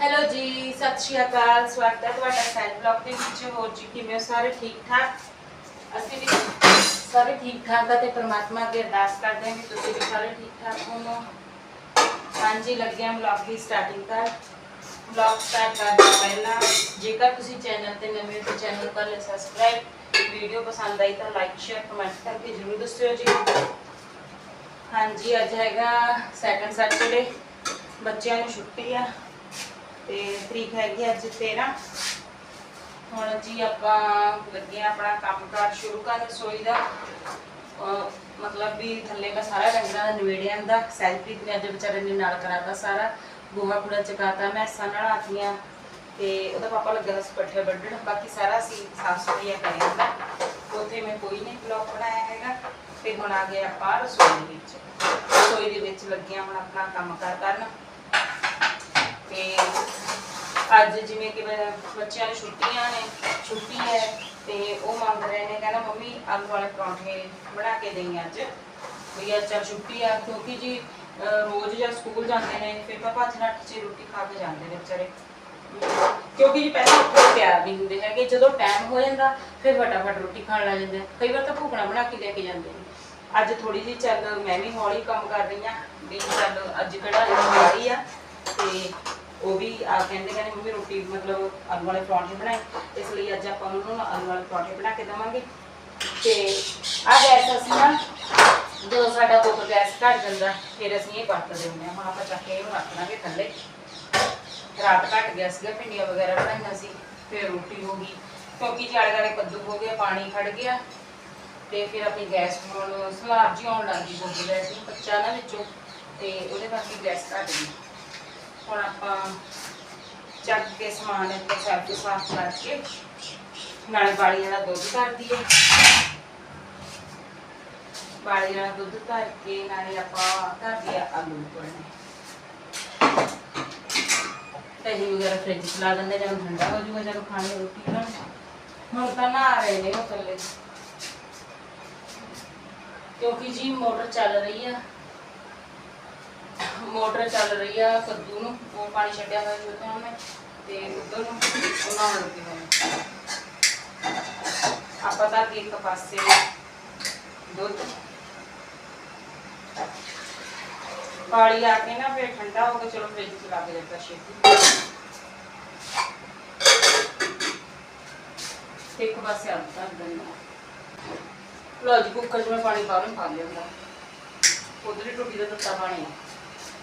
Hello ਜੀ, ਸਤਿ ਸ਼੍ਰੀ ਅਕਾਲ, ਸਵਾਗਤ ਹੈ ਤੁਹਾਡਾ ਸੈਲ ਬਲੌਗ ਦੇ ਵਿੱਚ। ਹੋਰ ਜੀ, ਕਿਵੇਂ ਹੋ? ਸਾਰੇ ਠੀਕ ਠਾਕ? ਅਸੀਂ ਵੀ ਸਾਰੇ ਠੀਕ ਠਾਕ ਆ ਤੇ ਪ੍ਰਮਾਤਮਾ ਅੱਗੇ ਅਰਦਾਸ ਕਰਦੇ ਹਾਂ ਕਿ ਤੁਸੀਂ ਵੀ ਸਾਰੇ ਠੀਕ ਠਾਕ ਹੋਵੋ। ਹਾਂਜੀ ਲੱਗਿਆ ਬਲੌਗ ਦੀ ਸਟਾਰਟਿੰਗ ਕਰ। ਬਲੌਗ ਸਟਾਰਟ ਕਰਨ ਤੋਂ ਪਹਿਲਾਂ, ਜੇਕਰ ਤੁਸੀਂ ਚੈਨਲ ਤੇ ਨਵੇਂ ਹੋ ਤਾਂ ਚੈਨਲ ਕਰ ਲੈ ਸਬਸਕ੍ਰਾਈਬ ਵੀਡੀਓ ਪਸੰਦ ਆਈ ਤਾਂ ਲਾਈਕ ਸ਼ੇਅਰ ਕਮੈਂਟ ਕਰਕੇ ਜ਼ਰੂਰ ਦੱਸਿਓ ਜੀ। ਹਾਂਜੀ, ਅੱਜ ਹੈਗਾ ਸੈਕੰਡ ਸੈਟਰਡੇ ਬੱਚਿਆਂ ਨੂੰ ਛੁੱਟੀ ਆ। ਤੇ ਤਰੀਕ ਹੈਗੀ ਅੱਜ 13 ਹੁਣ ਜੀ ਆਪਾਂ ਲੱਗੇ ਆ ਆਪਣਾ ਕੰਮਕਾਰ ਸ਼ੁਰੂ ਕਰਨ ਰਸੋਈ ਦਾ। ਮਤਲਬ ਵੀ ਥੱਲੇ ਮੈਂ ਸਾਰਾ ਡੰਗਰਾਂ ਦਾ ਨਵੇੜਿਆਂ ਦਾ ਸੈਲਫੀ ਨੇ ਅੱਜ ਵਿਚਾਰੇ ਨੇ ਨਾਲ ਕਰਾਤਾ ਸਾਰਾ। ਗੋਹਾ ਕੂੜਾ ਚਕਾਤਾ, ਮੈਸਾਂ ਨਲਾਤੀਆਂ ਤੇ ਉਹਦਾ ਪਾਪਾ ਲੱਗਾ ਦਾ ਪੱਠੇ ਵੱਢਣ। ਬਾਕੀ ਸਾਰਾ ਸੀ, ਸਾਫ਼ ਸਫ਼ਾਈ ਕਰਿਆ ਉੱਥੇ ਮੈਂ ਕੋਈ ਨਹੀਂ ਬਲੌਗ ਬਣਾਇਆ ਹੈਗਾ। ਤੇ ਹੁਣ ਆ ਗਏ ਆਪਾਂ ਰਸੋਈ ਦੇ ਵਿੱਚ। ਰਸੋਈ ਦੇ ਵਿੱਚ ਲੱਗਿਆ ਹੁਣ ਆਪਣਾ ਕੰਮ ਕਾਰ ਕਰਨ। ਤੇ ਅੱਜ ਜਿਵੇਂ ਕਿ ਬ- ਬੱਚਿਆਂ ਨੂੰ ਛੁੱਟੀਆਂ ਨੇ, ਛੁੱਟੀ ਹੈ ਤੇ ਉਹ ਮੰਗ ਰਹੇ ਨੇ, ਕਹਿੰਦਾ ਮੰਮੀ ਆਲੂ ਵਾਲੇ ਪਰੌਂਠੇ ਬਣਾ ਕੇ ਦੇਈ ਅੱਜ। ਵੀ ਅੱਜ ਛੁੱਟੀ ਆ, ਕਿਉਂਕਿ ਜੀ ਰੋਜ਼ ਜਦ ਸਕੂਲ ਜਾਂਦੇ ਨੇ, ਫਿਰ ਤਾਂ ਭੱਜ ਨੱਠ 'ਚ ਰੋਟੀ ਖਾ ਕੇ ਜਾਂਦੇ ਨੇ ਵਿਚਾਰੇ। ਕਿਉਂਕਿ ਜੀ ਪਹਿਲਾਂ ਉੱਠ ਕੇ ਤਿਆਰ ਨਹੀਂ ਹੁੰਦੇ ਹੈਗੇ, ਜਦੋਂ ਟਾਈਮ ਹੋ ਜਾਂਦਾ, ਫਿਰ ਫਟਾਫਟ ਰੋਟੀ ਖਾਣ ਲੱਗ ਜਾਂਦੇ ਕਈ ਵਾਰ ਤਾਂ ਭੁੱਖਣਾ ਬਣਾ ਕੇ ਲੈ ਕੇ ਜਾਂਦੇ ਨੇ। ਅੱਜ ਥੋੜੀ ਜਿਹੀ ਚੱਲ ਮੈਂ ਵੀ ਹੌਲੀ ਕੰਮ ਕਰ ਰਹੀ ਆ ਵੀ ਚੱਲ ਅੱਜ ਕਿਹੜਾ ਦਿਵਾਲੀ ਆ, ਤੇ ਉਹ ਵੀ ਆ ਕਹਿੰਦੇ ਕਹਿੰਦੇ ਮੰਮੀ ਰੋਟੀ ਮਤਲਬ ਆਲੂ ਵਾਲੇ ਪਰੌਂਠੇ ਬਣਾਏ, ਇਸ ਲਈ ਅੱਜ ਆਪਾਂ ਉਹਨਾਂ ਨੂੰ ਆਲੂ ਵਾਲੇ ਪਰੌਂਠੇ ਬਣਾ ਕੇ ਦੇਵਾਂਗੇ। ਤੇ ਆ ਗੈਸ ਅਸੀਂ ਨਾ, ਜਦੋਂ ਸਾਡਾ ਕੁੱਕ ਗੈਸ ਘੱਟ ਜਾਂਦਾ, ਫਿਰ ਅਸੀਂ ਇਹ ਵਰਤਦੇ ਹੁੰਦੇ ਹਾਂ। ਹੁਣ ਆਪਾਂ ਚੱਕ ਕੇ ਇਹਨੂੰ ਰੱਖ ਲਾਂਗੇ ਥੱਲੇ। ਰਾਤ ਘੱਟ ਗਿਆ ਸੀਗਾ, ਭਿੰਡੀਆਂ ਵਗੈਰਾ ਬਣਾਈਆਂ ਸੀ, ਫਿਰ ਰੋਟੀ ਹੋ ਗਈ। ਕਿਉਂਕਿ ਚਾਲੇ ਵਾਲੇ ਕੱਦੂ ਹੋ ਗਿਆ ਪਾਣੀ ਖੜ ਗਿਆ। ਤੇ ਫਿਰ ਆਪਣੀ ਗੈਸ ਹੁਣ ਸਲਾਬ ਜੀ ਆਉਣ ਲੱਗ ਗਈ ਬੋਲ ਗੈਸ ਨੂੰ ਕੱਚਾ ਨਾ ਵਿੱਚੋਂ। ਤੇ ਉਹਦੇ ਕਰਕੇ ਗੈਸ ਘੱਟ ਗਈ। ਹੁਣ ਆਪਾਂ ਚੱਕ ਕੇ ਸਮਾਨ ਇੱਥੇ ਸਭ ਸਾਫ਼ ਕਰਕੇ ਨਾਲੇ ਬਾਲੀ ਵਾਲਾ ਦੁੱਧ ਧਰ ਦਈਏ। ਬਾਲੀ ਵਾਲਾ ਦੁੱਧ ਧਰ ਕੇ ਨਾਲੇ ਆਪਾਂ ਧਰ ਦਈਏ ਆਲੂ ਉਬਲਣੇ ਦਹੀਂ ਵਗੈਰਾ ਫ੍ਰਿਜ 'ਚ ਲਾ ਦਿੰਦੇ ਜਦੋਂ ਠੰਡਾ ਹੋ ਜਾਊਗਾ, ਜਦੋਂ ਖਾਣੀ ਰੋਟੀ ਨਾ ਹੁਣ ਤਾਂ ਨਾ ਰਹੇ ਨੇ ਉਹ ਥੱਲੇ ਕਿਉਂਕਿ ਜੀ ਮੋਟਰ ਚੱਲ ਰਹੀ ਆ। ਮੋਟਰ ਚੱਲ ਰਹੀ ਆ ਕੱਦੂ ਨੂੰ, ਉਹ ਪਾਣੀ ਛੱਡਿਆ ਹੋਇਆ ਸੀ ਉੱਥੇ ਉਹਨੇ, ਤੇ ਉਧਰ ਨੂੰ ਉਹਨਾਂ ਨੂੰ ਲੱਗੇ ਹੋਏ ਆਪਾਂ ਤਾਂ ਇੱਕ ਪਾਸੇ ਦੁੱਧ, ਪਾਣੀ ਆ ਕੇ ਨਾ ਫਿਰ ਠੰਡਾ ਹੋ ਕੇ ਚਲੋ ਫ੍ਰਿਜ 'ਚ ਲੱਗ ਜਾਂਦਾ ਛੇਤੀ। ਤੇ ਇੱਕ ਪਾਸੇ ਆਲੂ ਧਰ ਦਿੰਦਾ ਲਓ ਜੀ, ਕੁੱਕਰ 'ਚ ਮੈਂ ਪਾਣੀ ਬਾਹਰੋਂ ਪਾ ਲਿਆ ਹੁੰਦਾ ਉਧਰ ਹੀ ਟੁੱਟੀ ਦਾ ਤੱਤਾ ਪਾਣੀ ਆ।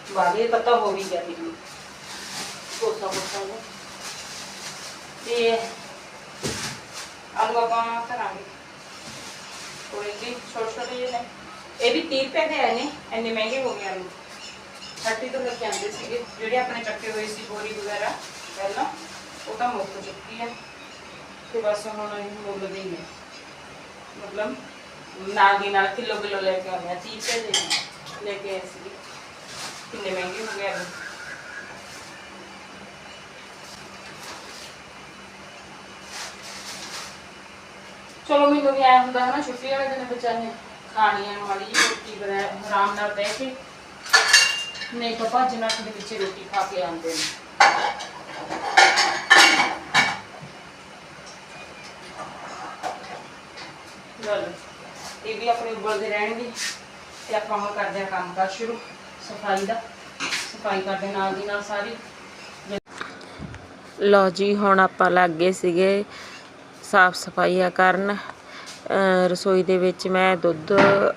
ਬਾਲੇ ਤੱਤਾ ਹੋ ਵੀ ਗਿਆ ਜੀ ਕੋਸਾ ਕੋਸਾ ਉਹ ਤੇ ਆਲੂ ਆਪਾਂ ਕਰਾਂਗੇ ਥੋੜੇ ਜਿਹੇ ਛੋਟੇ ਛੋਟੇ ਜਿਹੇ ਨੇ ਇਹ ਵੀ 30 ਰੁਪਏ ਦੇ ਆਏ ਨੇ ਇੰਨੇ ਮਹਿੰਗੇ ਹੋ ਗਏ ਆਲੂ 30 ਤੋਂ ਲੈ ਕੇ ਆਂਦੇ ਸੀਗੇ ਜਿਹੜੇ ਆਪਣੇ ਚੱਕੇ ਹੋਏ ਸੀ ਬੋਰੀ ਵਗੈਰਾ ਪਹਿਲਾਂ ਉਹ ਤਾਂ ਮੁੱਕ ਚੁੱਕੀ ਹੈ ਤੇ ਬਸ ਹੁਣ ਇਹ ਮੁੱਲ ਦੇ ਹੀ ਨੇ ਮਤਲਬ ਨਾਲ ਦੀ ਨਾਲ ਕਿਲੋ ਕਿਲੋ ਲੈ ਕੇ ਆਉਂਦੇ ਆ 30 ਰੁਪਏ ਦੇ ਨੇ ਲੈ ਕੇ ਆਏ ਸੀ ਕਿੰਨੇ ਮਹਿੰਗੇ ਹੋ ਗਏ ਆਲੂ ਚਲੋ ਮੈਨੂੰ ਵੀ ਆਇਆ ਹੁੰਦਾ ਹੈ ਛੁੱਟੀ ਵਾਲੇ ਦਿਨ ਬੱਚਾ ਨੇ ਖਾਣੀਆਂ ਵਾਲੀ ਜਿਹੀ ਰੋਟੀ ਬਣਾ, ਆਰਾਮ ਨਾਲ ਬਹਿ ਕੇ। ਨਹੀਂ ਤਾਂ ਭੱਜ ਨੱਠ ਦੇ ਵਿੱਚ ਰੋਟੀ ਖਾ ਕੇ ਆਉਂਦੇ ਨੇ। ਗੱਲ ਇਹ ਵੀ ਆਪਣੇ ਉਬਲਦੇ ਰਹਿਣਗੇ ਤੇ ਆਪਾਂ ਹੁਣ ਕਰਦੇ ਹਾਂ ਕੰਮ ਕਰ ਸ਼ੁਰੂ। ਸਫ਼ਾਈ ਦਾ, ਸਫ਼ਾਈ ਕਰਦੇ ਨਾਲ ਦੀ ਨਾਲ ਸਾਰੀ। ਲਓ ਜੀ, ਹੁਣ ਆਪਾਂ ਲੱਗ ਗਏ ਸੀਗੇ ਸਾਫ਼ ਸਫਾਈਆਂ ਕਰਨ। ਰਸੋਈ ਦੇ ਵਿੱਚ ਮੈਂ ਦੁੱਧ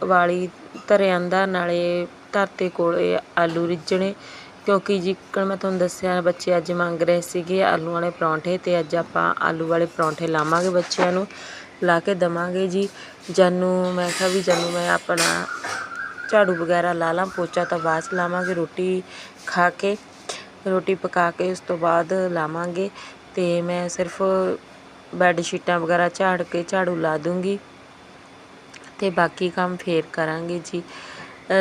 ਵਾਲੀ ਧਰਿਆਂ ਦਾ ਨਾਲੇ ਧਰਤੇ ਕੋਲੇ ਆਲੂ ਰਿੱਝਣੇ। ਕਿਉਂਕਿ ਜਿੱਕਣ ਮੈਂ ਤੁਹਾਨੂੰ ਦੱਸਿਆ, ਬੱਚੇ ਅੱਜ ਮੰਗ ਰਹੇ ਸੀਗੇ ਆਲੂ ਵਾਲੇ ਪਰੌਂਠੇ ਤੇ ਅੱਜ ਆਪਾਂ ਆਲੂ ਵਾਲੇ ਪਰੌਂਠੇ ਲਾਵਾਂਗੇ ਬੱਚਿਆਂ ਨੂੰ, ਲਾ ਕੇ ਦਵਾਂਗੇ ਜੀ। ਜਾਨੂੰ, ਮੈਂ ਕਿਹਾ ਵੀ ਜਾਨੂੰ ਮੈਂ ਆਪਣਾ ਝਾੜੂ ਵਗੈਰਾ ਲਾ ਲਾਂ ਪੋਚਾ ਤਾਂ ਬਾਅਦ 'ਚ ਲਾਵਾਂਗੇ ਰੋਟੀ ਖਾ ਕੇ ਰੋਟੀ ਪਕਾ ਕੇ ਉਸ ਤੋਂ ਬਾਅਦ ਲਾਵਾਂਗੇ ਅਤੇ ਮੈਂ ਸਿਰਫ ਬੈੱਡ ਸ਼ੀਟਾਂ ਵਗੈਰਾ ਝਾੜ ਕੇ ਝਾੜੂ ਲਾ ਦੂੰਗੀ ਅਤੇ ਬਾਕੀ ਕੰਮ ਫੇਰ ਕਰਾਂਗੇ ਜੀ।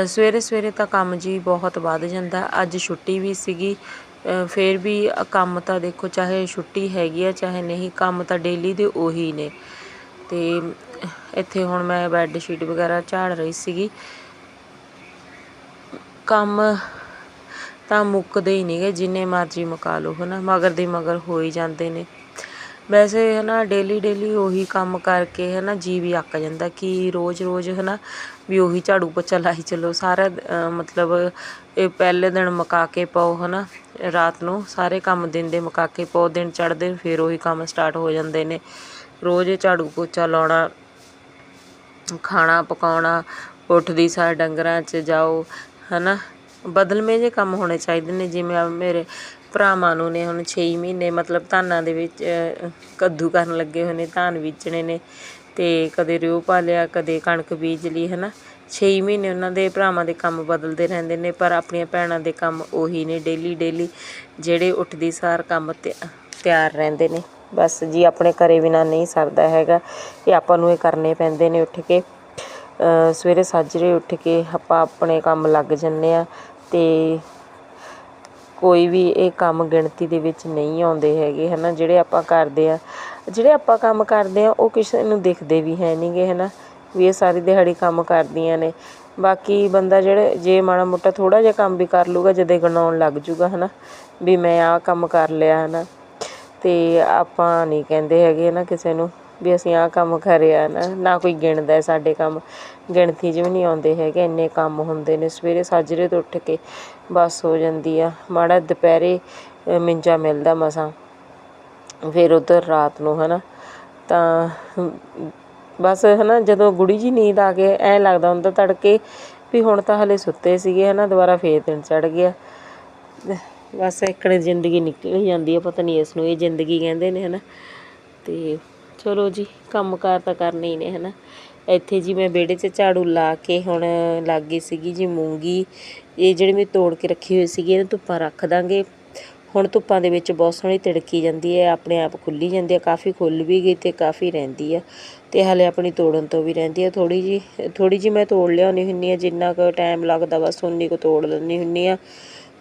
ਸਵੇਰੇ ਸਵੇਰੇ ਤਾਂ ਕੰਮ ਜੀ ਬਹੁਤ ਵੱਧ ਜਾਂਦਾ ਅੱਜ ਛੁੱਟੀ ਵੀ ਸੀਗੀ ਅ, ਫੇਰ ਵੀ ਕੰਮ ਤਾਂ ਦੇਖੋ ਚਾਹੇ ਛੁੱਟੀ ਹੈਗੀ ਆ ਚਾਹੇ ਨਹੀਂ ਕੰਮ ਤਾਂ ਡੇਲੀ ਦੇ ਉਹੀ ਨੇ। ਤੇ ਇੱਥੇ ਹੁਣ ਮੈਂ ਬੈੱਡ ਸ਼ੀਟ ਵਗੈਰਾ ਝਾੜ ਰਹੀ ਸੀਗੀ ਕੰਮ ਤਾਂ ਮੁੱਕਦੇ ਹੀ ਨਹੀਂਗੇ, ਜਿੰਨੇ ਮਰਜ਼ੀ ਮੁਕਾ ਲਓ, ਹਨਾ? ਮਗਰ ਦੀ ਮਗਰ ਹੋ ਹੀ ਜਾਂਦੇ ਨੇ। ਵੈਸੇ, ਹਨਾ ਡੇਲੀ ਡੇਲੀ ਉਹੀ ਕੰਮ ਕਰਕੇ, ਹਨਾ ਜੀ ਵੀ ਅੱਕ ਜਾਂਦਾ ਕਿ ਰੋਜ਼ ਰੋਜ਼, ਹਨਾ, ਵੀ ਉਹੀ ਝਾੜੂ ਪੋਚਾ ਲਾਈ ਚਲੋ। ਸਾਰਾ ਮਤਲਬ ਇਹ ਪਹਿਲੇ ਦਿਨ ਮੁਕਾ ਕੇ ਪਾਓ, ਹਨਾ, ਰਾਤ ਨੂੰ ਸਾਰੇ ਕੰਮ ਦਿਨ ਦੇ ਮੁਕਾ ਕੇ ਪਾਓ, ਦਿਨ ਚੜ੍ਹਦੇ ਫਿਰ ਉਹੀ ਕੰਮ ਸਟਾਰਟ ਹੋ ਜਾਂਦੇ ਨੇ। ਰੋਜ਼ ਝਾੜੂ ਪੋਚਾ ਲਾਉਣਾ, ਖਾਣਾ ਪਕਾਉਣਾ ਉੱਠਦੀ ਸਾਰ ਡੰਗਰਾਂ 'ਚ ਜਾਓ ਹਨਾ? ਬਦਲਵੇਂ ਜੇ ਕੰਮ ਹੋਣੇ ਚਾਹੀਦੇ ਨੇ, ਜਿਵੇਂ ਆ ਮੇਰੇ ਭਰਾਵਾਂ ਨੂੰ ਨੇ ਹੁਣ 6 ਮਹੀਨੇ ਮਤਲਬ ਧਾਨਾਂ ਦੇ ਵਿੱਚ ਕੱਦੂ ਕਰਨ ਲੱਗੇ ਹੋਏ ਨੇ, ਧਾਨ ਬੀਜਣੇ ਨੇ, ਤੇ ਕਦੇ ਰਿਓ ਪਾ ਲਿਆ, ਕਦੇ ਕਣਕ ਬੀਜ ਲਈ, ਹਨਾ? 6 ਮਹੀਨੇ ਉਹਨਾਂ ਦੇ ਭਰਾਵਾਂ ਦੇ ਕੰਮ ਬਦਲਦੇ ਰਹਿੰਦੇ ਨੇ, ਪਰ ਆਪਣੀਆਂ ਭੈਣਾਂ ਦੇ ਕੰਮ ਉਹੀ ਨੇ ਡੇਲੀ ਡੇਲੀ ਜਿਹੜੇ ਉੱਠਦੀ ਸਾਰ ਕੰਮ ਤਿ- ਤਿਆਰ ਰਹਿੰਦੇ ਨੇ। ਬਸ ਜੀ ਆਪਣੇ ਘਰੇ ਬਿਨਾ ਨਹੀਂ ਸਰਦਾ ਹੈਗਾ ਇਹ ਆਪਾਂ ਨੂੰ ਇਹ ਕਰਨੇ ਪੈਂਦੇ ਨੇ ਉੱਠ ਕੇ। ਸਵੇਰੇ ਸਾਜਰੇ ਉੱਠ ਕੇ ਆਪਾਂ ਆਪਣੇ ਕੰਮ ਲੱਗ ਜਾਂਦੇ ਹਾਂ ਅਤੇ ਕੋਈ ਵੀ ਇਹ ਕੰਮ ਗਿਣਤੀ ਦੇ ਵਿੱਚ ਨਹੀਂ ਆਉਂਦੇ ਹੈਗੇ ਹੈ ਨਾ ਜਿਹੜੇ ਆਪਾਂ ਕਰਦੇ ਹਾਂ, ਜਿਹੜੇ ਆਪਾਂ ਕੰਮ ਕਰਦੇ ਹਾਂ, ਉਹ ਕਿਸੇ ਨੂੰ ਦਿਖਦੇ ਵੀ ਹੈ ਨੀਗੇ ਹੈ ਨਾ ਵੀ ਇਹ ਸਾਰੀ ਦਿਹਾੜੀ ਕੰਮ ਕਰਦੀਆਂ ਨੇ। ਬਾਕੀ ਬੰਦਾ ਜਿਹੜੇ, ਜੇ ਮਾੜਾ ਮੋਟਾ ਥੋੜ੍ਹਾ ਜਿਹਾ ਕੰਮ ਵੀ ਕਰ ਲੂਗਾ ਜਦੇ ਗਣਾਉਣ ਲੱਗ ਜੂਗਾ ਹੈ ਨਾ ਵੀ ਮੈਂ ਆਹ ਕੰਮ ਕਰ ਲਿਆ ਹੈ ਨਾ ਅਤੇ ਆਪਾਂ ਨਹੀਂ ਕਹਿੰਦੇ ਹੈਗੇ ਨਾ ਕਿਸੇ ਨੂੰ। ਵੀ ਅਸੀਂ ਆਹ ਕੰਮ ਕਰਿਆ ਨਾ ਨਾ ਕੋਈ ਗਿਣਦਾ ਹੈ ਸਾਡੇ ਕੰਮ। ਗਿਣਤੀ 'ਚ ਵੀ ਨਹੀਂ ਆਉਂਦੇ ਹੈਗੇ, ਇੰਨੇ ਕੰਮ ਹੁੰਦੇ ਨੇ। ਸਵੇਰੇ ਸਾਜਰੇ ਤੋਂ ਉੱਠ ਕੇ ਬੱਸ ਹੋ ਜਾਂਦੀ ਆ। ਮਾੜਾ ਦੁਪਹਿਰੇ ਮਿੰਜਾ ਮਿਲਦਾ ਮਸਾਂ। ਫਿਰ ਉਧਰ ਰਾਤ ਨੂੰ ਹੈ ਨਾ ਤਾਂ ਬਸ ਹੈ ਨਾ ਜਦੋਂ ਗੁੜੀ ਜੀ ਨੀਂਦ ਆ ਕੇ ਐ ਲੱਗਦਾ ਹੁੰਦਾ ਤੜਕੇ ਵੀ ਹੁਣ ਤਾਂ ਹਲੇ ਸੁੱਤੇ ਸੀਗੇ ਹੈ ਨਾ ਦੁਬਾਰਾ ਫੇਰ ਦਿਨ ਚੜ ਗਿਆ। ਬਸ ਇੱਕਣੇ ਜ਼ਿੰਦਗੀ ਨਿਕਲ ਹੀ ਜਾਂਦੀ ਹੈ ਪਤਾ ਨਹੀਂ ਇਸ ਨੂੰ ਇਹ ਜ਼ਿੰਦਗੀ ਕਹਿੰਦੇ ਨੇ ਹੈ ਨਾ ਤੇ ਚਲੋ ਜੀ ਕੰਮਕਾਰ ਤਾਂ ਕਰਨੇ ਹੀ ਨੇ, ਹਨਾ। ਇੱਥੇ ਜੀ ਮੈਂ ਵਿਹੜੇ 'ਚ ਝਾੜੂ ਲਾ ਕੇ ਹੁਣ ਲੱਗ ਗਈ ਸੀਗੀ ਜੀ ਮੂੰਗੀ। ਇਹ ਜਿਹੜੀ ਮੈਂ ਤੋੜ ਕੇ ਰੱਖੀ ਹੋਈ ਸੀਗੀ, ਇਹਨੂੰ ਧੁੱਪਾਂ ਰੱਖ ਦਾਂਗੇ। ਹੁਣ ਧੁੱਪਾਂ ਦੇ ਵਿੱਚ ਬਹੁਤ ਸੋਹਣੀ ਤਿੜਕੀ ਜਾਂਦੀ ਹੈ, ਆਪਣੇ ਆਪ ਖੁੱਲੀ ਜਾਂਦੀ ਹੈ, ਕਾਫੀ ਖੁੱਲ ਵੀ ਗਈ ਤੇ ਕਾਫੀ ਰਹਿੰਦੀ ਆ ਤੇ ਹਲੇ ਆਪਣੀ ਤੋੜਨ ਤੋਂ ਵੀ ਰਹਿੰਦੀ ਆ ਥੋੜੀ ਜੀ ਥੋੜੀ ਜੀ ਮੈਂ ਤੋੜ ਲਿਆਉਣੀ ਹੁੰਨੀ ਆ ਜਿੰਨਾ ਕੁ ਟਾਈਮ ਲੱਗਦਾ ਬਸ ਉਨੀ ਕੁ ਤੋੜ ਲੈਂਦੀ ਹੁੰਨੀ ਆ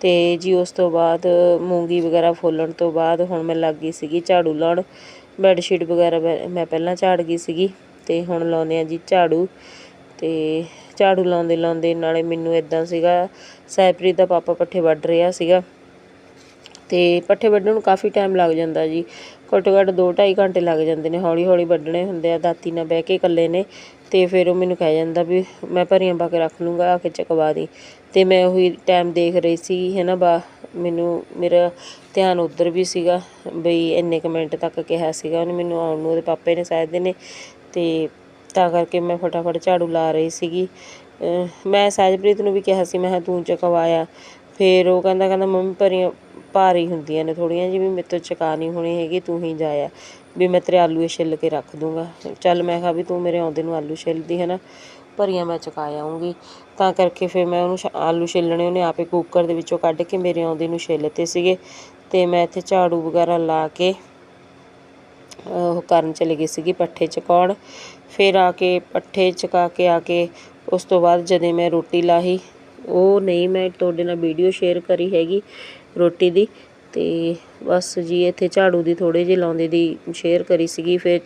ਤੇ ਜੀ ਉਸ ਤੋਂ ਬਾਅਦ ਮੂੰਗੀ ਵਗੈਰਾ ਫੋਲਣ ਤੋਂ ਬਾਅਦ ਹੁਣ ਮੈਂ ਲੱਗ ਗਈ ਸੀਗੀ ਝਾੜੂ ਲਾਉਣ। ਬੈੱਡ ਸ਼ੀਟ ਵਗੈਰਾ ਮੈਂ ਮੈਂ ਪਹਿਲਾਂ ਝਾੜ ਗਈ ਸੀਗੀ ਤੇ ਹੁਣ ਲਾਉਂਦੇ ਆ ਜੀ ਝਾੜੂ ਤੇ ਝਾੜੂ ਲਾਉਂਦੇ ਲਾਉਂਦੇ ਨਾਲੇ ਮੈਨੂੰ ਇਦਾਂ ਸੀਗਾ ਸੈਪਰੀਤ ਦਾ ਪਾਪਾ ਪੱਠੇ ਵੱਢ ਰਿਹਾ ਸੀਗਾ ਤੇ ਪੱਠੇ ਵੱਢਣ ਨੂੰ ਕਾਫੀ ਟਾਈਮ ਲੱਗ ਜਾਂਦਾ ਜੀ, ਘੱਟੋ ਘੱਟ 2-2.5 ਘੰਟੇ ਲੱਗ ਜਾਂਦੇ ਨੇ, ਹੌਲੀ ਹੌਲੀ ਵੱਢਣੇ ਹੁੰਦੇ ਆ, ਦਾਤੀ ਨਾਲ ਬਹਿ ਕੇ ਇਕੱਲੇ ਨੇ ਤੇ ਫਿਰ ਉਹ ਮੈਨੂੰ ਕਹਿ ਜਾਂਦਾ ਵੀ ਮੈਂ ਭਰੀਆਂ ਪਾ ਕੇ ਰੱਖ ਲੂੰਗਾ, ਆ ਕੇ ਚਕਵਾ ਦੀ ਤੇ ਮੈਂ ਉਹੀ ਟਾਈਮ ਦੇਖ ਰਹੀ ਸੀ ਹੈ ਨਾ ਬਾ ਮੈਨੂੰ ਮੇਰਾ ਧਿਆਨ ਉੱਧਰ ਵੀ ਸੀਗਾ, ਬਈ ਇੰਨੇ ਕੁ ਮਿੰਟ ਤੱਕ ਕਿਹਾ ਸੀਗਾ ਉਹਨੇ ਮੈਨੂੰ ਆਉਣ ਨੂੰ, ਉਹਦੇ ਪਾਪੇ ਨੇ ਸਾਇਦ ਨੇ ਅਤੇ ਤਾਂ ਕਰਕੇ ਮੈਂ ਫਟਾਫਟ ਝਾੜੂ ਲਾ ਰਹੀ ਸੀਗੀ। ਮੈਂ ਸਹਿਜਪ੍ਰੀਤ ਨੂੰ ਵੀ ਕਿਹਾ ਸੀ, ਮੈਂ ਕਿਹਾ ਤੂੰ ਚਕਵਾਇਆ ਫਿਰ ਉਹ ਕਹਿੰਦਾ ਕਹਿੰਦਾ ਮੰਮੀ ਭਰੀਆਂ, ਭਾਰੀ ਹੁੰਦੀਆਂ ਨੇ ਥੋੜ੍ਹੀਆਂ ਜਿਵੇਂ ਮੇਰੇ ਤੋਂ ਚਕਾ ਨਹੀਂ ਹੋਣੀ ਹੈਗੀ, ਤੂੰ ਹੀ ਜਾਇਆ ਵੀ ਮੈਂ ਤੇਰੇ ਆਲੂ ਛਿੱਲ ਕੇ ਰੱਖ ਦੂੰਗਾ। ਚੱਲ ਮੈਂ ਕਿਹਾ ਵੀ ਤੂੰ ਮੇਰੇ ਆਉਂਦੇ ਨੂੰ ਆਲੂ ਛਿੱਲਦੀ ਹੈ ਨਾ, ਭਰੀਆਂ ਮੈਂ ਚੁਕਾ ਆਉਂਗੀ ਤਾਂ ਕਰਕੇ ਫਿਰ ਮੈਂ ਉਹਨੂੰ ਆਲੂ ਛਿੱਲਣੇ ਉਹਨੇ ਆਪੇ ਕੁੱਕਰ ਦੇ ਵਿੱਚੋਂ ਕੱਢ ਕੇ ਮੇਰੇ ਆਉਂਦੇ ਨੂੰ ਛਿੱਲਤੇ ਸੀਗੇ। ਤੇ ਮੈਂ ਇੱਥੇ ਝਾੜੂ ਵਗੈਰਾ ਲਾ ਕੇ ਉਹ ਕਰਨ ਚਲੀ ਗਈ ਸੀਗੀ ਪੱਠੇ ਚਕਾਉਣ ਫਿਰ ਆ ਕੇ ਪੱਠੇ ਚਕਾ ਕੇ ਆ ਕੇ ਉਸ ਤੋਂ ਬਾਅਦ ਜਦੇ ਮੈਂ ਰੋਟੀ ਲਾਹੀ, ਉਹ ਨਹੀਂ ਮੈਂ ਤੁਹਾਡੇ ਨਾਲ ਵੀਡੀਓ ਸ਼ੇਅਰ ਕਰੀ ਹੈਗੀ ਰੋਟੀ ਦੀ ਤੇ ਬਸ ਜੀ ਇੱਥੇ ਝਾੜੂ ਦੀ ਥੋੜੇ ਜਿਹੇ ਲਾਉਂਦੇ ਦੀ ਸ਼ੇਅਰ ਕਰੀ ਸੀਗੀ, ਫਿਰ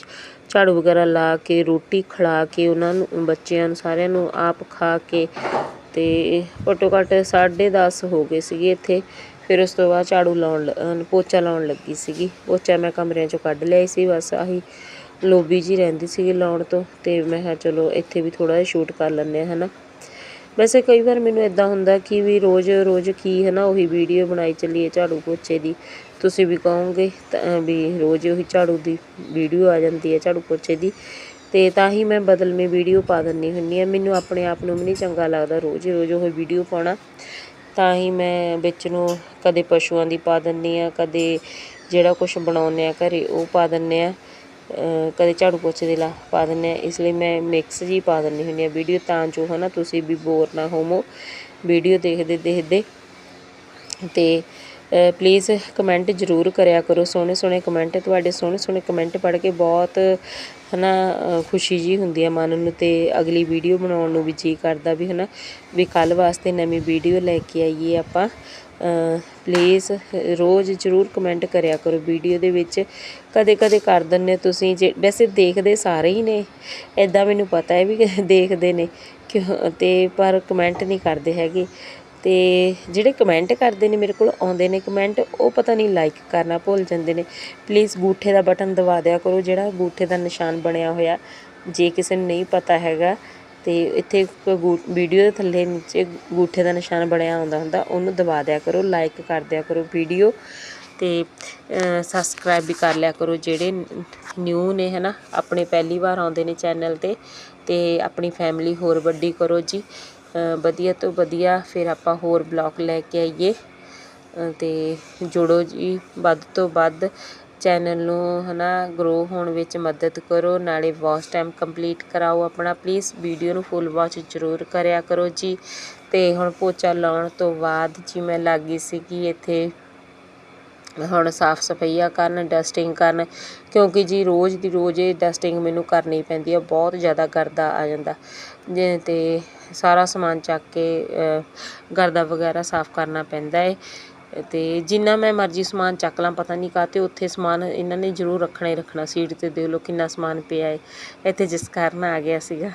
ਝਾੜੂ ਵਗੈਰਾ ਲਾ ਕੇ, ਰੋਟੀ ਖਿਲਾ ਕੇ ਉਹਨਾਂ ਨੂੰ, ਬੱਚਿਆਂ ਨੂੰ ਸਾਰਿਆਂ ਨੂੰ ਆਪ ਖਾ ਕੇ ਤੇ ਘੱਟੋ ਘੱਟ 10:30 ਹੋ ਗਏ ਸੀਗੇ ਇੱਥੇ। ਫਿਰ ਉਸ ਤੋਂ ਬਾਅਦ ਝਾੜੂ ਲਾਉਣ ਲ- ਪੋਚਾ ਲਾਉਣ ਲੱਗੀ ਸੀਗੀ। ਪੋਚਾ ਮੈਂ ਕਮਰਿਆਂ ਚੋਂ ਕੱਢ ਲਿਆ ਸੀ, ਬਸ ਆਹੀ ਲੋਬੀ ਜੀ ਰਹਿੰਦੀ ਸੀਗੀ ਲਾਉਣ ਤੋਂ ਤੇ ਮੈਂ ਕਿਹਾ ਚਲੋ ਇੱਥੇ ਵੀ ਥੋੜਾ ਜਿਹਾ ਸ਼ੂਟ ਕਰ ਲੈਂਦੇ ਆ ਹਨਾ। ਵੈਸੇ ਕਈ ਵਾਰ ਮੈਨੂੰ ਇੱਦਾਂ ਹੁੰਦਾ ਕਿ ਵੀ ਰੋਜ਼ ਰੋਜ਼ ਕੀ ਹੈ ਨਾ, ਉਹੀ ਵੀਡੀਓ ਬਣਾਈ ਚੱਲੀਏ ਝਾੜੂ ਪੋਚੇ ਦੀ। ਤੁਸੀਂ ਵੀ ਕਹੋਗੇ ਤਾਂ ਵੀ ਰੋਜ਼ ਉਹੀ ਝਾੜੂ ਦੀ ਵੀਡੀਓ ਆ ਜਾਂਦੀ ਹੈ ਝਾੜੂ ਪੋਚੇ ਦੀ। ਅਤੇ ਤਾਂ ਹੀ ਮੈਂ ਬਦਲਵੇਂ ਵੀਡੀਓ ਪਾ ਦਿੰਦੀ ਹੁੰਦੀ ਹਾਂ। ਮੈਨੂੰ ਆਪਣੇ ਆਪ ਨੂੰ ਵੀ ਨਹੀਂ ਚੰਗਾ ਲੱਗਦਾ ਰੋਜ਼ ਰੋਜ਼ ਉਹ ਵੀਡੀਓ ਪਾਉਣਾ। ਤਾਂ ਹੀ ਮੈਂ ਵਿੱਚ ਨੂੰ ਕਦੇ ਪਸ਼ੂਆਂ ਦੀ ਪਾ ਦਿੰਦੀ ਹਾਂ, ਕਦੇ ਜਿਹੜਾ ਕੁਝ ਬਣਾਉਂਦੇ ਆ ਘਰੇ ਉਹ ਪਾ ਦਿੰਦੇ ਆ ਕਦੇ ਝਾੜੂ ਪੋਚੇ ਦੇ ਲਾ, ਪਾ ਦਿੰਦੇ ਹਾਂ। ਇਸ ਲਈ ਮੈਂ ਮਿਕਸ ਜਿਹੀ ਪਾ ਦਿੰਦੀ ਹੁੰਦੀ ਹਾਂ ਵੀਡੀਓ ਤਾਂ ਜੋ ਹੈ ਨਾ ਤੁਸੀਂ ਵੀ ਬੋਰ ਨਾ ਹੋਵੋ। ਵੀਡੀਓ ਦੇਖਦੇ ਦੇਖਦੇ ਅਤੇ ਪਲੀਜ਼ ਕਮੈਂਟ ਜ਼ਰੂਰ ਕਰਿਆ ਕਰੋ। ਸੋਹਣੇ ਸੋਹਣੇ ਕਮੈਂਟ ਤੁਹਾਡੇ ਸੋਹਣੇ ਸੋਹਣੇ ਕਮੈਂਟ ਪੜ੍ਹ ਕੇ ਬਹੁਤ ਹਨਾ ਅ, ਖੁਸ਼ੀ ਜੀ ਹੁੰਦੀ ਹੈ ਮਨ ਨੂੰ ਤੇ ਅਗਲੀ ਵੀਡੀਓ ਬਣਾਉਣ ਨੂੰ ਵੀ ਜੀ ਕਰਦਾ ਵੀ ਹਨਾ। ਵੀ ਕੱਲ ਵਾਸਤੇ ਨਵੀਂ ਵੀਡੀਓ ਲੈ ਕੇ ਆਈਏ ਆਪਾਂ। ਪਲੀਜ਼ ਰੋਜ਼ ਜ਼ਰੂਰ ਕਮੈਂਟ ਕਰਿਆ ਕਰੋ ਵੀਡੀਓ ਦੇ ਵਿੱਚ। ਕਦੇ ਕਦੇ ਕਰ ਦਿੰਦੇ ਤੁਸੀਂ। ਜੇ ਵੈਸੇ ਦੇਖਦੇ ਸਾਰੇ ਹੀ ਨੇ। ਐਦਾਂ ਮੈਨੂੰ ਪਤਾ ਹੈ ਵੀ ਦੇਖਦੇ ਨੇ। ਕਿ ਤੇ ਪਰ ਕਮੈਂਟ ਨਹੀਂ ਕਰਦੇ ਹੈਗੇ। ਅਤੇ ਜਿਹੜੇ ਕਮੈਂਟ ਕਰਦੇ ਨੇ ਮੇਰੇ ਕੋਲ ਆਉਂਦੇ ਨੇ ਕਮੈਂਟ ਉਹ ਪਤਾ ਨਹੀਂ ਲਾਈਕ ਕਰਨਾ ਭੁੱਲ ਜਾਂਦੇ ਨੇ। ਪਲੀਜ਼ ਗੂਠੇ ਦਾ ਬਟਨ ਦਬਾ ਦਿਆ ਕਰੋ, ਜਿਹੜਾ ਗੂਠੇ ਦਾ ਨਿਸ਼ਾਨ ਬਣਿਆ ਹੋਇਆ, ਜੇ ਕਿਸੇ ਨੂੰ ਨਹੀਂ ਪਤਾ ਹੈਗਾ। ਤੇ ਇੱਥੇ ਵੀਡੀਓ ਦੇ ਥੱਲੇ ਨੀਚੇ ਗੂਠੇ ਦਾ ਨਿਸ਼ਾਨ ਬਣਿਆ ਆਉਂਦਾ ਹੁੰਦਾ, ਉਹਨੂੰ ਦਬਾ ਦਿਆ ਕਰੋ ਲਾਈਕ ਕਰ ਦਿਆ ਕਰੋ ਵੀਡੀਓ ਤੇ ਸਬਸਕ੍ਰਾਈਬ ਵੀ ਕਰ ਲਿਆ ਕਰੋ, ਜਿਹੜੇ ਨਿਊ ਨੇ ਹਨਾ, ਆਪਣੇ ਪਹਿਲੀ ਵਾਰ ਆਉਂਦੇ ਨੇ ਚੈਨਲ ਤੇ ਤੇ ਆਪਣੀ ਫੈਮਿਲੀ ਹੋਰ ਵੱਡੀ ਕਰੋ ਜੀ। ਵਧੀਆ ਤੋਂ ਵਧੀਆ ਫਿਰ ਆਪਾਂ ਹੋਰ ਬਲੋਗ ਲੈ ਕੇ ਆਈਏ। ਅਤੇ ਜੁੜੋ ਜੀ, ਵੱਧ ਤੋਂ ਵੱਧ ਚੈਨਲ ਨੂੰ ਹੈ ਨਾ ਗਰੋ ਹੋਣ ਵਿੱਚ ਮਦਦ ਕਰੋ, ਨਾਲੇ ਵਾਚ ਟਾਈਮ ਕੰਪਲੀਟ ਕਰਾਓ ਆਪਣਾ ਪਲੀਜ਼ ਵੀਡੀਓ ਨੂੰ ਫੁੱਲ ਵਾਚ ਜ਼ਰੂਰ ਕਰਿਆ ਕਰੋ ਜੀ। ਅਤੇ ਹੁਣ ਪੋਚਾ ਲਾਉਣ ਤੋਂ ਬਾਅਦ ਜੀ ਮੈਂ ਲੱਗ ਲੱਗੀ ਸੀਗੀ ਇੱਥੇ ਹੁਣ ਸਾਫ਼ ਸਫਾਈਆਂ ਕਰਨ ਡਸਟਿੰਗ ਕਰਨ, ਕਿਉਂਕਿ ਜੀ ਰੋਜ਼ ਦੀ ਰੋਜ਼ ਇਹ ਡਸਟਿੰਗ ਮੈਨੂੰ ਕਰਨੀ ਪੈਂਦੀ ਆ, ਬਹੁਤ ਜ਼ਿਆਦਾ ਗਰਦਾ ਆ ਜਾਂਦਾ। ਜੇ ਅਤੇ ਸਾਰਾ ਸਮਾਨ ਚੱਕ ਕੇ ਗਰਦਾ ਵਗੈਰਾ ਸਾਫ਼ ਕਰਨਾ ਪੈਂਦਾ ਹੈ ਅਤੇ ਜਿੰਨਾ ਮੈਂ ਮਰਜ਼ੀ ਸਮਾਨ ਚੱਕ ਲਾਂ, ਪਤਾ ਨਹੀਂ ਕਾਤੇ ਉੱਥੇ ਸਮਾਨ ਇਹਨਾਂ ਨੇ ਜ਼ਰੂਰ ਰੱਖਣਾ ਹੀ ਰੱਖਣਾ, ਸੀਟ ਤੇ ਦੇਖ ਲਓ ਕਿੰਨਾ ਸਮਾਨ ਪਿਆ ਹੈ ਇੱਥੇ ਜਿਸ ਕਾਰਨ ਆ ਗਿਆ ਸੀਗਾ।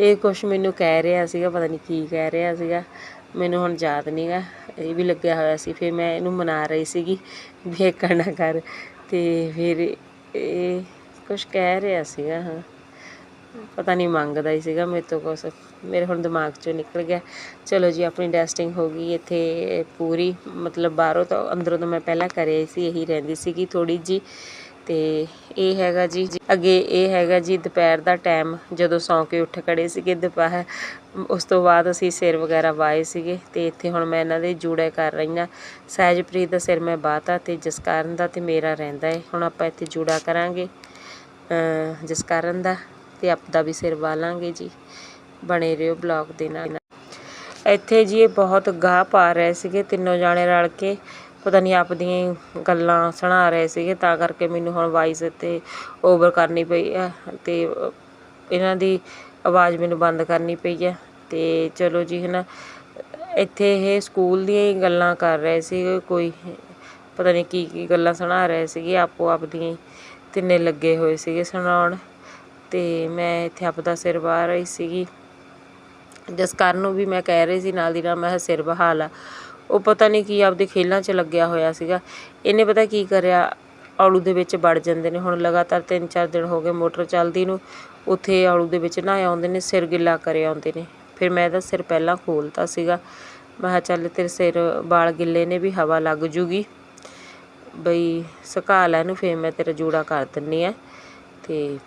ਇਹ ਕੁਛ ਮੈਨੂੰ ਕਹਿ ਰਿਹਾ ਸੀਗਾ, ਪਤਾ ਨਹੀਂ ਕੀ ਕਹਿ ਰਿਹਾ ਸੀਗਾ। ਮੈਨੂੰ ਹੁਣ ਯਾਦ ਨਹੀਂਗਾ ਇਹ ਵੀ ਲੱਗਿਆ ਹੋਇਆ ਸੀ, ਫਿਰ ਮੈਂ ਇਹਨੂੰ ਮਨਾ ਰਹੀ ਸੀਗੀ, ਵੀ ਇਹ ਕਰਨਾ ਕਰ। ਤੇ ਫਿਰ ਇਹ ਕੁਛ ਕਹਿ ਰਿਹਾ ਸੀਗਾ, ਹਾਂ। ਪਤਾ ਨਹੀਂ ਮੰਗਦਾ ਹੀ ਸੀਗਾ ਮੇਰੇ ਤੋਂ ਕੁਛ। ਮੇਰੇ ਹੁਣ ਦਿਮਾਗ ਚੋਂ ਨਿਕਲ ਗਿਆ। ਚਲੋ ਜੀ, ਆਪਣੀ ਡੈਸਟਿੰਗ ਹੋ ਗਈ ਇੱਥੇ ਪੂਰੀ। ਮਤਲਬ ਬਾਹਰੋਂ ਤਾਂ ਅੰਦਰੋਂ ਤਾਂ ਮੈਂ ਪਹਿਲਾਂ ਕਰਿਆ ਸੀ, ਇਹੀ ਰਹਿੰਦੀ ਸੀਗੀ ਥੋੜੀ ਜੀ ਤੇ ਇਹ ਹੈਗਾ ਜੀ, ਜੀ- ਅੱਗੇ ਇਹ ਹੈਗਾ ਜੀ ਦੁਪਹਿਰ ਦਾ ਟਾਈਮ ਜਦੋਂ ਸੌਂ ਕੇ ਉੱਠ ਖੜੇ ਸੀਗੇ ਦੁਪਹਿਰ, ਉਸ ਤੋਂ ਬਾਅਦ ਅਸੀਂ ਸਿਰ ਵਗੈਰਾ ਵਾਏ ਸੀਗੇ ਤੇ ਇੱਥੇ ਹੁਣ ਮੈਂ ਇਹਨਾਂ ਦੇ ਜੂੜੇ ਕਰ ਰਹੀ ਹਾਂ। ਸਹਿਜਪ੍ਰੀਤ ਦਾ ਸਿਰ ਮੈਂ ਬਾਤਾ ਤੇ ਜਸਕਰਨ ਦਾ ਤੇ ਮੇਰਾ ਰਹਿੰਦਾ ਹੈ ਹੁਣ ਆਪਾਂ ਇੱਥੇ ਜੂੜਾ ਕਰਾਂਗੇ ਅ ਜਸਕਰਨ ਦਾ ਤੇ ਆਪ ਦਾ ਵੀ ਸਿਰ ਵਾਲਾਂਗੇ ਜੀ। ਬਣੇ ਰਹੋ ਬਲੌਗ ਦੇ ਨਾਲ। ਇੱਥੇ ਜੀ ਇਹ ਬਹੁਤ ਗਾਹ ਪਾ ਰਹੇ ਸੀਗੇ ਤਿੰਨੋਂ ਜਾਣੇ ਰਲ ਕੇ। ਪਤਾ ਨਹੀਂ ਆਪਦੀਆਂ ਹੀ ਗੱਲਾਂ ਸੁਣਾ ਰਹੇ ਸੀਗੇ, ਤਾਂ ਕਰਕੇ ਮੈਨੂੰ ਹੁਣ ਵਾਇਸ ਤੇ ਓਵਰ ਕਰਨੀ ਪਈ ਆ ਅਤੇ ਇਹਨਾਂ ਦੀ ਆਵਾਜ਼ ਮੈਨੂੰ ਬੰਦ ਕਰਨੀ ਪਈ ਆ। ਅਤੇ ਚਲੋ ਜੀ ਹੈ ਨਾ ਇੱਥੇ ਇਹ ਸਕੂਲ ਦੀਆਂ ਹੀ ਗੱਲਾਂ ਕਰ ਰਹੇ ਸੀਗੇ, ਕੋਈ ਪਤਾ ਨਹੀਂ ਕੀ ਕੀ ਗੱਲਾਂ ਸੁਣਾ ਰਹੇ ਸੀਗੇ ਆਪੋ ਆਪਦੀਆਂ ਹੀ ਤਿੰਨੇ ਲੱਗੇ ਹੋਏ ਸੀਗੇ ਸੁਣਾਉਣ। ਅਤੇ ਮੈਂ ਇੱਥੇ ਆਪਦਾ ਸਿਰ ਵਾਹ ਰਹੀ ਸੀਗੀ। ਜਸਕਰਨ ਨੂੰ ਵੀ ਮੈਂ ਕਹਿ ਰਹੀ ਸੀ, ਨਾਲ ਦੀ ਨਾਲ ਮੈਂ ਸਿਰ ਬਹਾਲ ਆ ਉਹ ਪਤਾ ਨਹੀਂ ਕੀ ਆਪਦੇ ਖੇਲਾਂ 'ਚ ਲੱਗਿਆ ਹੋਇਆ ਸੀਗਾ। ਇਹਨੇ ਪਤਾ ਕੀ ਕਰਿਆ? ਆਲੂ ਦੇ ਵਿੱਚ ਵੜ ਜਾਂਦੇ ਨੇ। ਹੁਣ ਲਗਾਤਾਰ 3-4 ਦਿਨ ਹੋ ਗਏ ਮੋਟਰ ਚੱਲਦੀ ਨੂੰ। ਉੱਥੇ ਆਲੂ ਦੇ ਵਿੱਚ ਨਹਾਏ ਆਉਂਦੇ ਨੇ, ਸਿਰ ਗਿੱਲਾ ਕਰੇ ਆਉਂਦੇ ਨੇ। ਫਿਰ ਮੈਂ ਇਹਦਾ ਸਿਰ ਪਹਿਲਾਂ ਖੋਲਤਾ ਸੀਗਾ। ਮੈਂ ਕਿਹਾ, ਚੱਲ ਤੇਰੇ ਸਿਰ ਵਾਲ ਗਿੱਲੇ ਨੇ ਵੀ ਹਵਾ ਲੱਗ ਜੂਗੀ। ਬਈ ਸੁਕਾ ਲੈ ਇਹਨੂੰ, ਫਿਰ ਮੈਂ ਤੇਰਾ ਜੂੜਾ ਕਰ ਦਿੰਨੀ ਆ। ਤੇ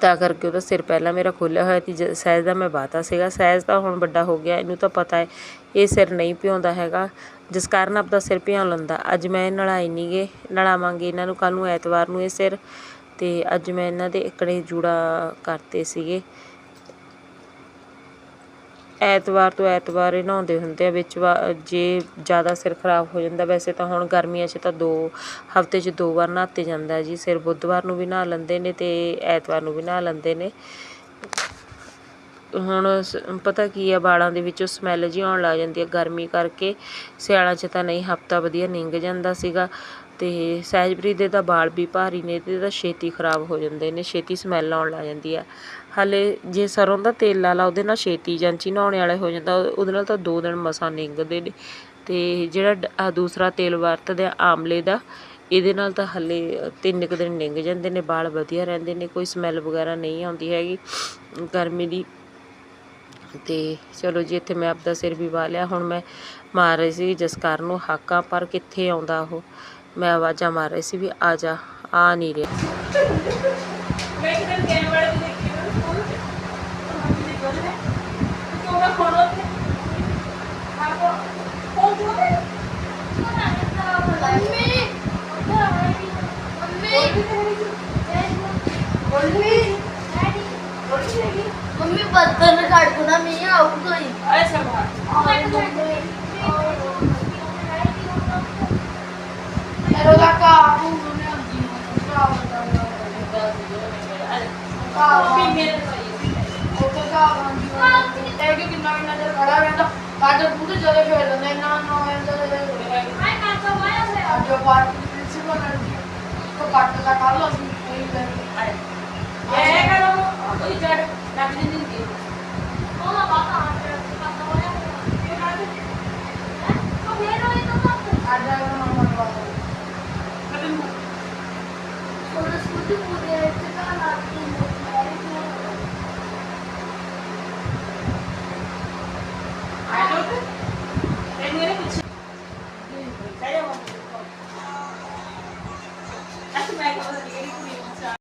ਤਾਂ ਕਰਕੇ ਉਹਦਾ ਸਿਰ ਪਹਿਲਾਂ ਮੇਰਾ ਖੋਲ੍ਹਿਆ ਹੋਇਆ ਸੀ, ਜ- ਸਹਿਜ ਦਾ ਮੈਂ ਬਾਤਾ ਸੀਗਾ। ਸਹਿਜ ਤਾਂ ਹੁਣ ਵੱਡਾ ਹੋ ਗਿਆ, ਇਹਨੂੰ ਤਾਂ ਪਤਾ ਹੈ, ਇਹ ਸਿਰ ਨਹੀਂ ਭਿਉਂਦਾ ਹੈਗਾ। ਜਿਸ ਕਾਰਨ ਆਪਦਾ ਸਿਰ ਭਿਉਂ ਲੈਂਦਾ। ਅੱਜ ਮੈਂ ਨਲਾਈ ਨਹੀਂ ਗੇ, ਨਲਾਵਾਂਗੇ ਇਹਨਾਂ ਨੂੰ ਕੱਲ ਨੂੰ ਐਤਵਾਰ ਨੂੰ ਇਹ ਸਿਰ। ਤੇ ਅੱਜ ਮੈਂ ਇਹਨਾਂ ਦੇ ਇਕੜੇ ਜੂੜਾ ਕਰਤੇ ਸੀਗੇ। ਐਤਵਾਰ ਤੋਂ ਐਤਵਾਰ ਇਹ ਨਹਾਉਂਦੇ ਹੁੰਦੇ ਆ, ਵਿੱਚ ਵਾ- ਜੇ ਜ਼ਿਆਦਾ ਸਿਰ ਖਰਾਬ ਹੋ ਜਾਂਦਾ, ਵੈਸੇ ਤਾਂ ਹੁਣ ਗਰਮੀਆਂ 'ਚ ਤਾਂ ਦੋ, ਹਫ਼ਤੇ 'ਚ ਦੋ ਵਾਰ ਨਹਾਤੇ ਜਾਂਦਾ ਜੀ, ਸਿਰ ਬੁੱਧਵਾਰ ਨੂੰ ਵੀ ਨਹਾ ਲੈਂਦੇ ਨੇ ਅਤੇ ਐਤਵਾਰ ਨੂੰ ਵੀ ਨਹਾ ਲੈਂਦੇ ਨੇ। ਹੁਣ ਸ- ਪਤਾ ਕੀ ਆ, ਵਾਲਾਂ ਦੇ ਵਿੱਚੋਂ ਸਮੈਲ ਜਿਹੀ ਆਉਣ ਲੱਗ ਜਾਂਦੀ ਹੈ ਗਰਮੀ ਕਰਕੇ ਸਿਆਲਾਂ 'ਚ ਤਾਂ ਨਹੀਂ, ਹਫਤਾ ਵਧੀਆ ਲੰਘ ਜਾਂਦਾ ਸੀਗਾ ਤੇ ਸਹਿਜਪ੍ਰੀਤ ਦੇ ਤਾਂ ਵਾਲ ਵੀ ਭਾਰੀ ਨੇ, ਤੇ ਤਾਂ ਛੇਤੀ ਖਰਾਬ ਹੋ ਜਾਂਦੇ ਨੇ, ਛੇਤੀ ਸਮੈਲ ਆਉਣ ਲੱਗ ਜਾਂਦੀ ਆ। ਹਾਲੇ ਜੇ ਸਰੋਂ ਦਾ ਤੇਲ ਲਾ ਲਾ, ਉਹਦੇ ਨਾਲ ਛੇਤੀ ਜਾਂਚੀ ਨਹਾਉਣੇ ਵਾਲੇ ਹੋ ਜਾਂਦਾ। ਉਹਦੇ ਨਾਲ ਤਾਂ ਦੋ ਦਿਨ ਮਸਾਂ ਲੰਘਦੇ ਨੇ। ਤੇ ਜਿਹੜਾ ਡ- ਦੂਸਰਾ ਤੇਲ ਵਰਤਦੇ ਆ ਆਮਲੇ ਦਾ, ਇਹਦੇ ਨਾਲ ਤਾਂ ਹਲੇ ਤਿੰਨ ਕੁ ਦਿਨ ਲੰਘ ਜਾਂਦੇ ਨੇ, ਵਾਲ ਵਧੀਆ ਰਹਿੰਦੇ ਨੇ, ਕੋਈ ਸਮੈਲ ਵਗੈਰਾ ਨਹੀਂ ਆਉਂਦੀ ਹੈਗੀ ਗਰਮੀ ਦੀ। ਤੇ ਚਲੋ ਜੀ, ਇੱਥੇ ਮੈਂ ਆਪਦਾ ਸਿਰ ਵੀ ਵਾ ਲਿਆ। ਹੁਣ ਮੈਂ ਮਾਰ ਰਹੀ ਸੀ ਜਸਕਰ ਨੂੰ, ਹਾਕਾਂ ਪਰ ਕਿੱਥੇ ਆਉਂਦਾ ਉਹ? ਮੈਂ ਆਵਾਜ਼ਾਂ ਮਾਰ ਰਹੀ ਸੀ ਵੀ ਆ ਜਾ, ਆ ਨਹੀਂ ਰਿਹਾ ਮੈਂ ਕਿਤੇ ਗੇਮ ਵਾਲੇ ਨੂੰ ਦੇਖੀ ਨਾ ਸਕੂਲ ਚ ਮੰਮੀ ਦੀ ਗੱਲ ਹੈ ਤੂੰ ਨਾ ਖੋਲੋ ਤੇ ਆਪੋ ਕੌਣ ਜੂਗਾ ਮੰਮੀ ਬਰਤਨ ਕੱਢ ਨਾ ਮੀਂਹ ਆਊਗਾ ਹੀ ਐਸਾ ਬਾਹਰ ਐਰੋ ਦਾ ਕਾਬੂ ਨੇ ਆਂਦੀ ਕਾਬੂ ਵੀ ਮੇਰੇ ਭਾਈ ਉੱਥੇ ਕਾਬੂ ਆਂਦੀ ਇਹ ਕਿ ਕਿੰਨਾ ਕਿੰਨਾ ਚਿਰ ਖੜਾ ਰਹਿੰਦਾ ਸਾਡੇ ਪੂਰੇ ਜਦੇ ਫੇਰ ਦਿੰਦੇ ਨਾ ਨਾ ਇਹਦਾ ਜੋ ਪਾਰਟੀ ਦੀ ਪ੍ਰਿੰਸੀਪਲ ਆਂਦੀ ਕੋ ਕੱਟ ਦਾ ਕਰ ਲੋ ਸੀ ਇਹ ਕਰ ਇਹ ਕਰੋ ਕੋਈ ਜੜ